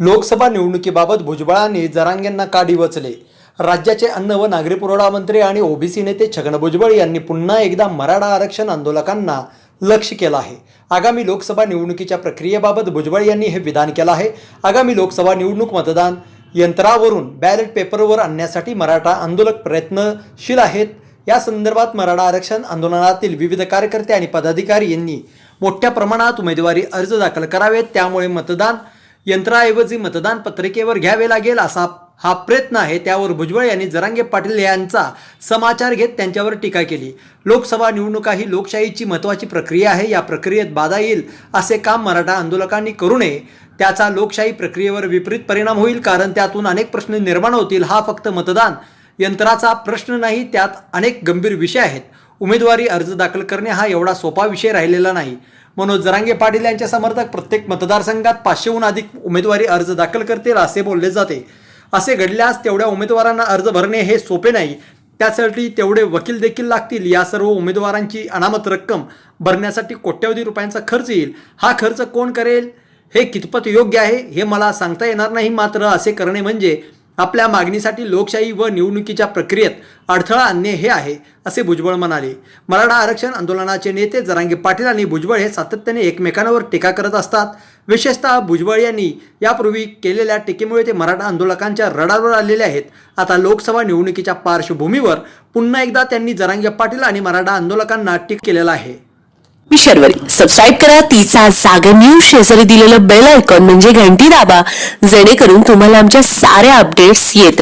लोकसभा निवडणुकीबाबत भुजबळांनी जरांगेंना काडी वचले. राज्याचे अन्न व नागरी पुरवठा मंत्री आणि ओबीसी नेते छगन भुजबळ यांनी पुन्हा एकदा मराठा आरक्षण आंदोलकांना लक्ष केलं आहे. आगामी लोकसभा निवडणुकीच्या प्रक्रियेबाबत भुजबळ यांनी हे विधान केलं आहे. आगामी लोकसभा निवडणूक मतदान यंत्रावरून बॅलेट पेपरवर आणण्यासाठी मराठा आंदोलक प्रयत्नशील आहेत. या संदर्भात मराठा आरक्षण आंदोलनातील विविध कार्यकर्ते आणि पदाधिकारी यांनी मोठ्या प्रमाणात उमेदवारी अर्ज दाखल करावेत. त्यामुळे मतदान यंत्राऐवजी मतदान पत्रिकेवर घ्यावे लागेल असा हा प्रयत्न आहे. त्यावर भुजबळ यांनी जरांगे पाटील यांचा समाचार घेत त्यांच्यावर टीका केली. लोकसभा निवडणुका ही लोकशाहीची महत्त्वाची प्रक्रिया आहे. या प्रक्रियेत बाधा येईल असे काम मराठा आंदोलकांनी करू नये. त्याचा लोकशाही प्रक्रियेवर विपरीत परिणाम होईल कारण त्यातून अनेक प्रश्न निर्माण होतील. हा फक्त मतदान यंत्राचा प्रश्न नाही त्यात अनेक गंभीर विषय आहेत. उमेदवारी अर्ज दाखल करणे हा एवढा सोपा विषय राहिलेला नाही. मनोज जरांगे पाटील यांच्या समर्थक प्रत्येक मतदारसंघात पाचशेहून अधिक उमेदवारी अर्ज दाखल करतील असे बोलले जाते. असे घडल्यास तेवढ्या उमेदवारांना अर्ज भरणे हे सोपे नाही. त्यासाठी तेवढे वकील देखील लागतील. या सर्व उमेदवारांची अनामत रक्कम भरण्यासाठी कोट्यवधी रुपयांचा खर्च येईल. हा खर्च कोण करेल? हे कितपत योग्य आहे? हे मला सांगता येणार नाही. मात्र असे करणे म्हणजे आपल्या मागणीसाठी लोकशाही व निवडणुकीच्या प्रक्रियेत अडथळा आणणे हे आहे असे भुजबळ म्हणाले. मराठा आरक्षण आंदोलनाचे नेते जरांगे पाटील आणि भुजबळ हे सातत्याने एकमेकांवर टीका करत असतात. विशेषतः भुजबळ यांनी यापूर्वी केलेल्या टीकेमुळे ते मराठा आंदोलकांच्या रडावर आलेले आहेत. आता लोकसभा निवडणुकीच्या पार्श्वभूमीवर पुन्हा एकदा त्यांनी जरांगे पाटील आणि मराठा आंदोलकांना टीक केलेला आहे. सबस्क्राईब करा तिचा जागर न्यूज शेजारी दिलेलं बेल आयकॉन म्हणजे घंटी दाबा जेणेकरून तुम्हाला आमच्या साऱ्या अपडेट्स येत